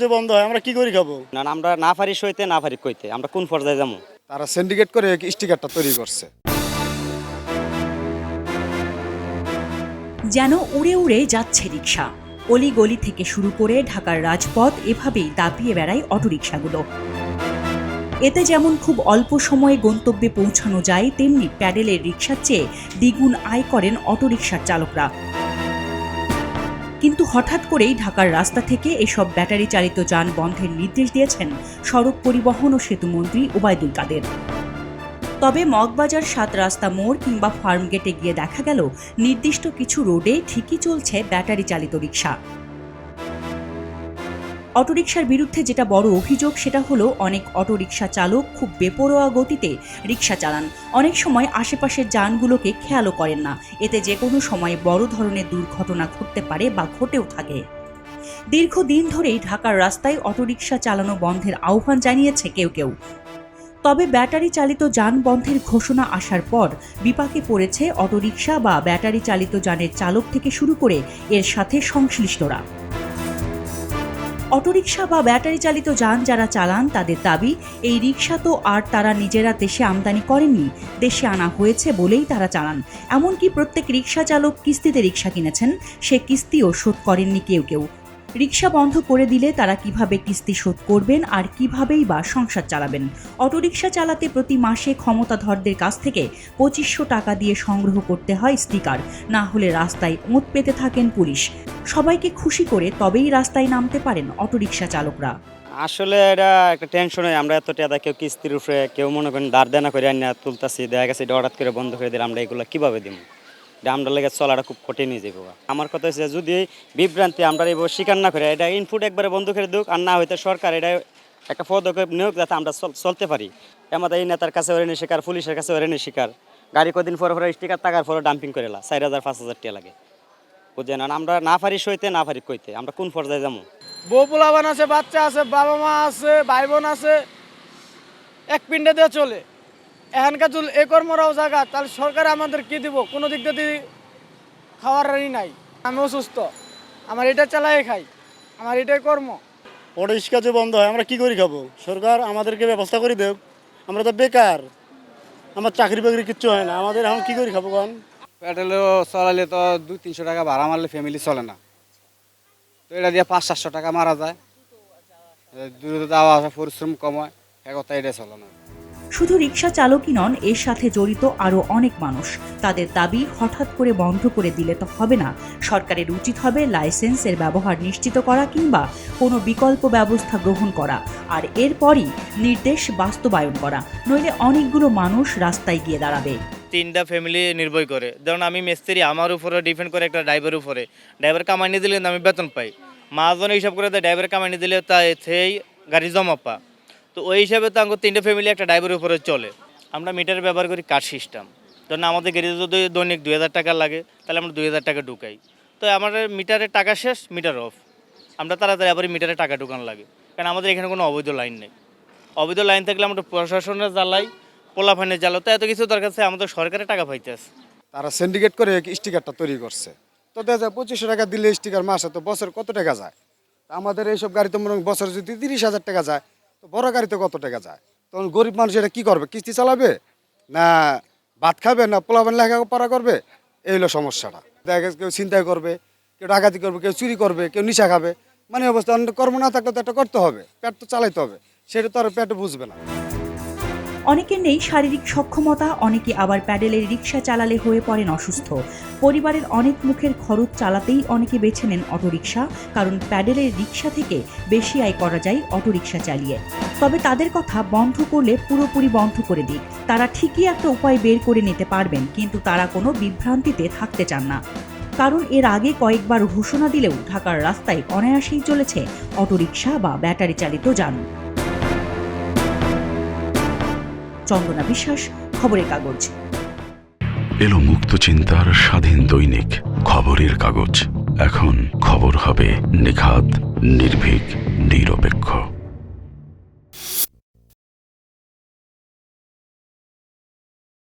যে বন্ধ হয় আমরা কি করি খাব? না না, আমরা না পারি সইতে না পারি কইতে আমরা কোন পর্যায়ে যাব? তারা সিন্ডিকেট করে স্টিকারটা তৈরি করছে। যেন উড়ে উড়ে যাচ্ছে রিক্সা। অলি গলি থেকে শুরু করে ঢাকার রাজপথ এভাবেই দাপিয়ে বেড়ায় অটোরিকশাগুলো। এতে যেমন খুব অল্প সময়ে গন্তব্যে পৌঁছানো যায় তেমনি প্যাডেলের রিক্সার চেয়ে দ্বিগুণ আয় করেন অটোরিকশার চালকরা। কিন্তু হঠাৎ করেই ঢাকার রাস্তা থেকে এসব ব্যাটারি চালিত যান বন্ধের নির্দেশ দিয়েছেন সড়ক পরিবহন ও সেতুমন্ত্রী ওবায়দুল কাদের। তবে মগবাজার সাত রাস্তা মোড় কিংবা ফার্মগেটে গিয়ে দেখা গেল, নির্দিষ্ট কিছু রোডে ঠিকই চলছে ব্যাটারি চালিত রিক্সা অটোরিকশার বিরুদ্ধে যেটা বড় অভিযোগ, সেটা হলো অনেক অটোরিকশা চালক খুব বেপরোয়া গতিতে রিক্সা চালান। অনেক সময় আশেপাশের যানগুলোকে খেয়ালও করেন না। এতে যে কোনো সময় বড় ধরনের দুর্ঘটনা ঘটতে পারে বা ঘটেও থাকে। দীর্ঘদিন ধরেই ঢাকার রাস্তায় অটোরিকশা চালানো বন্ধের আহ্বান জানিয়েছে কেউ কেউ। তবে ব্যাটারি চালিত যান বন্ধের ঘোষণা আসার পর বিপাকে পড়েছে অটোরিকশা বা ব্যাটারি চালিত যানের চালক থেকে শুরু করে এর সাথে সংশ্লিষ্টরা। অটোরিকশা বা ব্যাটারি চালিত যান যারা চালান তাদের দাবি, এই রিক্সা তো আর তারা নিজেরা দেশে আমদানি করেননি দেশে আনা হয়েছে বলেই তারা চালান। এমনকি প্রত্যেক রিক্সা চালক কিস্তিতে রিক্সা কিনেছেন, সে কিস্তিও শোধ করেননি কেউ কেউ। রিক্সা বন্ধ করে দিলে তারা কীভাবে কিস্তি শোধ করবেন আর কিভাবেই বা সংসার চালাবেন? অটোরিকশা চালাতে প্রতি মাসে ক্ষমতাধরদের কাছ থেকে পঁচিশশো টাকা দিয়ে সংগ্রহ করতে হয় স্টিকার। না হলে রাস্তায় ওঁত পেতে থাকেন পুলিশ। সবাইকে খুশি করে তবেই রাস্তায় নামতে পারেন অটোরিকশা চালকরা। আসলে এটা একটা টেনশন আমরা এত টাকা কেউ কিস্তির উপরে কেউ মনে করেন দাঁড় দেনা করে আনিয়া তুলতাছি, দেখা গেছে এটা হঠাৎ করে বন্ধ করে দিলে আমরা এগুলো কীভাবে দিব আমরা লেগে চলাটা খুব কঠিন হয়ে যাব আমার কথা হচ্ছে যদি বিভ্রান্তি আমরা এই স্বীকার না করে, এটা ইনপুট একবারে বন্ধ করে দিক আর না হইতে সরকার এটা একটা পদক্ষেপ নিয়োগ যাতে আমরা চল- চলতে পারি। আমাদের এই নেতার কাছে ওরেনি শিকার, পুলিশের কাছে ওরেনি শিকার। গাড়ি কদিন পরে পরে স্টিকার টাকার পরে ডাম্পিং করে লা চার হাজার, পাঁচ হাজার টাকা লাগে। বুঝছেন? আর আমরা না পারি সইতে, না পারি কইতে, আমরা কোন পর্যায়ে যাব? বউ পোলাবান আছে, বাচ্চা আছে, বাবা মা আছে, ভাই বোন আছে, এক পিণ্ডে দিয়ে চলে। এখানকার যদি এ কর্মরাও জায়গা তাহলে সরকার আমাদের কি দিব? কোনো দিক দিয়ে খাওয়ারই নাই। আমি অসুস্থ। আমার এটা চালাই খাই। আমার এটাই কর্ম। পরিষ্কার যে বন্ধ হয় আমরা কি করি খাব? সরকার আমাদেরকে ব্যবস্থা করে দেব আমরা তো বেকার। আমার চাকরি বাকরি কিচ্ছু হয় না। আমাদের এখন কি করি খাব কারণ পেট্রোলও চলালে তো দুই তিনশো টাকা ভাড়া মারলে ফ্যামিলি চলে না। তো এটা দিয়ে পাঁচ সাতশো টাকা মারা যায়। দূরে যাওয়া আসা পরিশ্রম কম হয়। এক কথা এটা চলে না। শুধু রিক্সা চালকই নন, এর সাথে জড়িত আরও অনেক মানুষ। তাদের দাবি, হঠাৎ করে বন্ধ করে দিলে তো হবে না। সরকারের উচিত হবে লাইসেন্সের ব্যবহার নিশ্চিত করা কিংবা কোনো বিকল্প ব্যবস্থা গ্রহণ করা। আর এরপরই নির্দেশ বাস্তবায়ন করা। নইলে অনেকগুলো মানুষ রাস্তায় গিয়ে দাঁড়াবে। তিনটা ফ্যামিলি নির্ভর করে। ধরুন আমি মিস্ত্রি, আমার উপরে ডিপেন্ড করে একটা ড্রাইভার উপরে। ড্রাইভার কামাই নিয়ে দিলে আমি বেতন পাই। মাঝজনে হিসাব করে ড্রাইভার কামাই নিয়ে দিলে তাই সেই গাড়ি জমা পা তো ওই হিসাবে তো আমাকে তিনটা ফ্যামিলি একটা ড্রাইভারের উপরে চলে। আমরা মিটার ব্যবহার করি কার্ড সিস্টেম ধরুন আমাদের গাড়িতে যদি দৈনিক দুই হাজার টাকা লাগে, তাহলে আমরা দুই হাজার টাকা ঢুকাই। তো আমাদের মিটারের টাকা শেষ মিটার অফ আমরা তাড়াতাড়ি আবার মিটারে টাকা ঢুকানো লাগে। কারণ আমাদের এখানে কোনো অবৈধ লাইন নেই। অবৈধ লাইন থাকলে আমরা প্রশাসনের জ্বালাই পোলা পোলাফানের জ্বালো তো এত কিছু দরকার আছে, আমাদের সরকারের টাকা পাইতে আছে। তারা সিন্ডিকেট করে স্টিকারটা তৈরি করছে। তো দেখা যায় পঁচিশশো টাকা দিলে স্টিকার মাসে তো বছর কত টাকা যায়? আমাদের এইসব গাড়ি তো মনে বছর যদি তিরিশ হাজার টাকা যায় তো বড় গাড়িতে কত টাকা যায়? তখন গরিব মানুষ এটা কী করবে? কিস্তি চালাবে? না ভাত খাবে? না পোলাবেন লেখাপড়া করবে? এই হলো সমস্যাটা। দেখা গেছে কেউ চিন্তাই করবে, কেউ ডাকাতি করবে, কেউ চুরি করবে, কেউ নিশা খাবে। মানে অবস্থা। কর্ম না থাকলে তো একটা করতে হবে। পেট তো চালাইতে হবে। সেটা তো আর পেট বুঝবে না। অনেকের নেই শারীরিক সক্ষমতা, অনেকে আবার প্যাডেলের রিক্সা চালালে হয়ে পড়েন অসুস্থ। পরিবারের অনেক মুখের খরচ চালাতেই অনেকে বেছে নেন অটোরিকশা, কারণ প্যাডেলের রিক্সা থেকে বেশি আয় করা যায় অটোরিকশা চালিয়ে। তবে তাদের কথা বন্ধ করলে পুরোপুরি বন্ধ করে দিক। তারা ঠিকই একটা উপায় বের করে নিতে পারবেন, কিন্তু তারা কোনো বিভ্রান্তিতে থাকতে চান না। কারণ এর আগে কয়েকবার ঘোষণা দিলেও ঢাকার রাস্তায় অনায়াসেই চলেছে অটোরিকশা বা ব্যাটারি চালিত যান। চন্দনা বিশ্বাস, খবরের কাগজ। এলো মুক্ত চিন্তার স্বাধীন দৈনিক, খবরের কাগজ। এখন খবর হবে নিখাত, নির্ভীক, নিরপেক্ষ।